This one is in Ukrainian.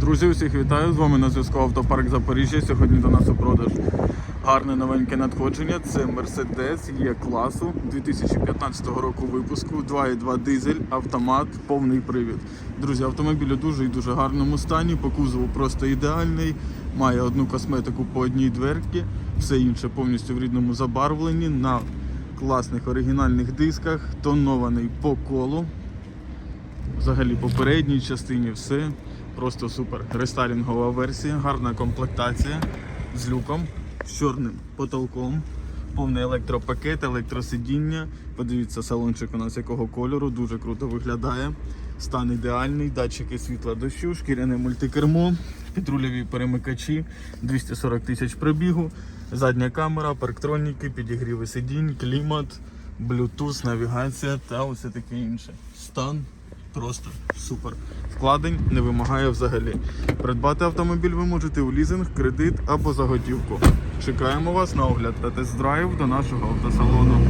Друзі, усіх вітаю! З вами на зв'язку Автопарк Запоріжжя. Сьогодні до нас у продаж гарне новеньке надходження. Це Mercedes є класу 2015 року випуску, 2.2 дизель, автомат, повний привід. Друзі, автомобіль у дуже і дуже гарному стані. По кузову просто ідеальний. Має одну косметику по одній дверці, все інше повністю в рідному забарвленні. На класних оригінальних дисках, тонований по колу. Взагалі по передній частині все просто супер. Рестайлінгова версія, гарна комплектація з люком, з чорним потолком, повний електропакет, електросидіння. Подивіться, салончик у нас якого кольору, дуже круто виглядає. Стан ідеальний, датчики світла дощу, шкіряне мультикермо, підрульові перемикачі, 240 тисяч пробігу, задня камера, парктроніки, підігріви сидінь, клімат, Bluetooth, навігація та усе таке інше. Стан Просто супер. Вкладень не вимагає взагалі. Придбати автомобіль ви можете у лізинг, кредит або за готівку. Чекаємо вас на огляд та тест-драйв до нашого автосалону.